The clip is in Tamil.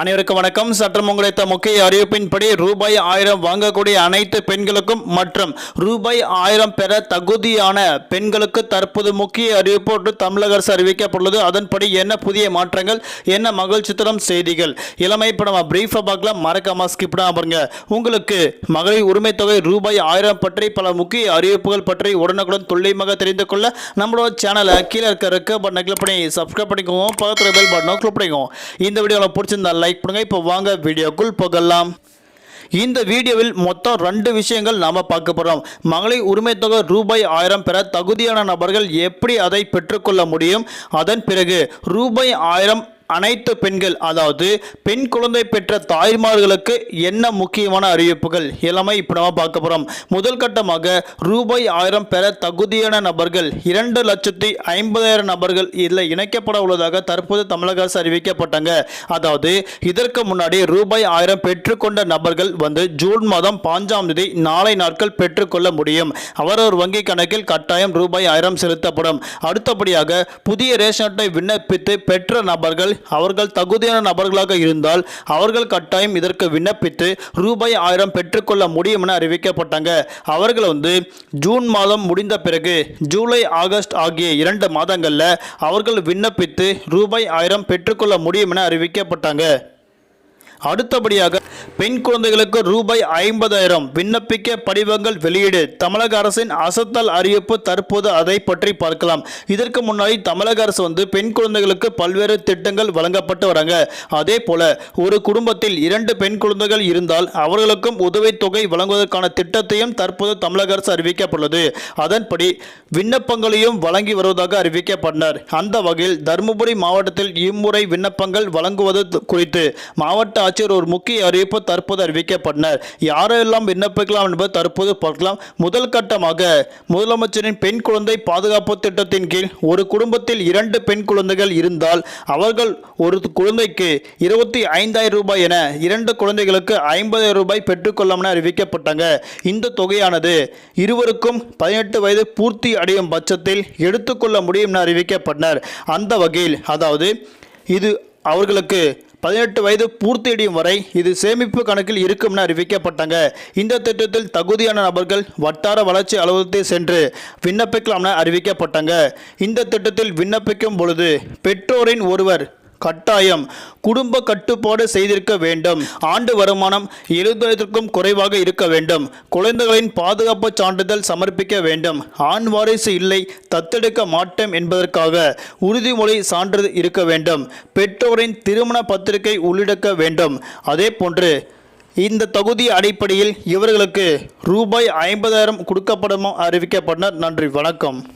அனைவருக்கும் வணக்கம். சற்றம் உங்களுடைய முக்கிய அறிவிப்பின்படி ரூபாய் ஆயிரம் வாங்கக்கூடிய அனைத்து பெண்களுக்கும் மற்றும் ரூபாய் ஆயிரம் பெற தகுதியான பெண்களுக்கு தற்போது முக்கிய அறிவிப்பு தமிழக அரசு அறிவிக்கப்பட்டுள்ளது. அதன்படி என்ன புதிய மாற்றங்கள் என்ன மகிழ்ச்சி தரும் செய்திகள் இளமை இப்போ நம்ம பிரீஃபாக பார்க்கலாம். மறக்காம ஸ்கிப் பாருங்க. உங்களுக்கு மகளிர் உரிமை தொகை ரூபாய் ஆயிரம் பற்றி பல முக்கிய அறிவிப்புகள் பற்றி உடனுக்குடன் துல்லியமாக தெரிந்து கொள்ள நம்மளோட சேனலை கீழே இருக்க இருக்க பட்டனை கிளிக் பண்ணி சப்ஸ்கிரைப் பண்ணிக்கோங்க. பக்கத்தில் பெல் பட்டனை கிளிக் பண்ணிக்கோங்க. இந்த வீடியோவில் பிடிச்சிருந்தா லைக் பண்ணுங்க. இப்போ வாங்க வீடியோக்குள் போகலாம். இந்த வீடியோவில் மொத்தம் ரெண்டு விஷயங்கள் நாம பார்க்க போகிறோம் மகளிர் உரிமை தொகை ரூபாய் ஆயிரம் பெற தகுதியான நபர்கள் எப்படி அதை பெற்றுக்கொள்ள முடியும்? அதன் பிறகு ரூபாய் ஆயிரம் அனைத்து பெண்கள் அதாவது பெண் குழந்தை பெற்ற தாய்மார்களுக்கு என்ன முக்கியமான அறிவிப்புகள்? எல்லாமே இப்போ நம்ம பார்க்க போகிறோம் முதல் கட்டமாக ரூபாய் ஆயிரம் பெற தகுதியான நபர்கள் இரண்டு லட்சத்தி ஐம்பதாயிரம் நபர்கள் இதில் இணைக்கப்பட உள்ளதாக தற்போது தமிழக அரசு அறிவிக்கப்பட்டாங்க. அதாவது இதற்கு முன்னாடி ரூபாய் ஆயிரம் பெற்றுக்கொண்ட நபர்கள் வந்து ஜூன் மாதம் பாஞ்சாம் தேதி நாளை நாட்கள் பெற்றுக்கொள்ள முடியும். அவரவர் வங்கி கணக்கில் கட்டாயம் ரூபாய் ஆயிரம் செலுத்தப்படும். அடுத்தபடியாக புதிய ரேஷன் அட்டை விண்ணப்பித்து பெற்ற நபர்கள் அவர்கள் தகுதியான நபர்களாக இருந்தால் அவர்கள் கட்டாயம் இதற்கு விண்ணப்பித்து ரூபாய் ஆயிரம் பெற்றுக்கொள்ள முடியும் என அறிவிக்கப்பட்டாங்க. அவர்கள் வந்து ஜூன் மாதம் முடிந்த பிறகு ஜூலை ஆகஸ்ட் ஆகிய இரண்டு மாதங்களில் அவர்கள் விண்ணப்பித்து ரூபாய் ஆயிரம் பெற்றுக்கொள்ள முடியும் என அறிவிக்கப்பட்டாங்க. அடுத்தபடியாக பெண் குழந்தைகளுக்கு ரூபாய் ஐம்பதாயிரம். விண்ணப்பிக்க படிவங்கள் வெளியீடு. தமிழக அரசின் அசத்தல் அறிவிப்பு தற்போது அதை பற்றி பார்க்கலாம். இதற்கு முன்னாடி தமிழக அரசு வந்து பெண் குழந்தைகளுக்கு பல்வேறு திட்டங்கள் வழங்கப்பட்டு வராங்க. அதே போல ஒரு குடும்பத்தில் இரண்டு பெண் குழந்தைகள் இருந்தால் அவர்களுக்கும் உதவித்தொகை வழங்குவதற்கான திட்டத்தையும் தற்போது தமிழக அரசு அறிவிக்கப்பட்டுள்ளது. அதன்படி விண்ணப்பங்களையும் வழங்கி வருவதாக அறிவிக்கப்பட்டனர். அந்த வகையில் தருமபுரி மாவட்டத்தில் இம்முறை விண்ணப்பங்கள் வழங்குவது குறித்து மாவட்ட ஆட்சியர் ஒரு முக்கிய அறிவிப்பு தற்போது அறிவிக்கப்பட்டனர். யாரெல்லாம் விண்ணப்பிக்கலாம் என்பது தற்போது பார்க்கலாம். முதல் கட்டமாக முதலமைச்சரின் பெண் குழந்தை பாதுகாப்பு திட்டத்தின் கீழ் ஒரு குடும்பத்தில் இரண்டு பெண் குழந்தைகள் இருந்தால் அவர்கள் ஒரு குழந்தைக்கு இருபத்தி ஐந்தாயிரம் ரூபாய் என இரண்டு குழந்தைகளுக்கு ஐம்பதாயிரம் ரூபாய் பெற்றுக்கொள்ளலாம் என அறிவிக்கப்பட்டாங்க. இந்த தொகையானது இருவருக்கும் பதினெட்டு வயது பூர்த்தி அடையும் பட்சத்தில் எடுத்துக்கொள்ள முடியும் என அறிவிக்கப்பட்டனர். அந்த வகையில் அதாவது இது அவர்களுக்கு பதினெட்டு வயது பூர்த்தியடையும் வரை இது சேமிப்பு கணக்கில் இருக்கும் என அறிவிக்கப்பட்டாங்க. இந்த திட்டத்தில் தகுதியான நபர்கள் வட்டார வளர்ச்சி அலுவலகத்தை சென்று விண்ணப்பிக்கலாம் என அறிவிக்கப்பட்டாங்க. இந்த திட்டத்தில் விண்ணப்பிக்கும் பொழுது பெற்றோரின் ஒருவர் கட்டாயம் குடும்ப கட்டுப்பாடு செய்திருக்க வேண்டும். ஆண்டு வருமானம் எழுபதாயிரத்திற்கும் குறைவாக இருக்க வேண்டும். குழந்தைகளின் பாதுகாப்பு சான்றிதழ் சமர்ப்பிக்க வேண்டும். ஆண் வாரிசு இல்லை தத்தெடுக்க மாட்டோம் என்பதற்காக உறுதிமொழி சான்றிதழ் இருக்க வேண்டும். பெற்றோரின் திருமண பத்திரிகை உள்ளிடக்க வேண்டும். அதே போன்று இந்த தகுதி அடிப்படையில் இவர்களுக்கு ரூபாய் ஐம்பதாயிரம் கொடுக்கப்படும் அறிவிக்கப்பட்டனர். நன்றி வணக்கம்.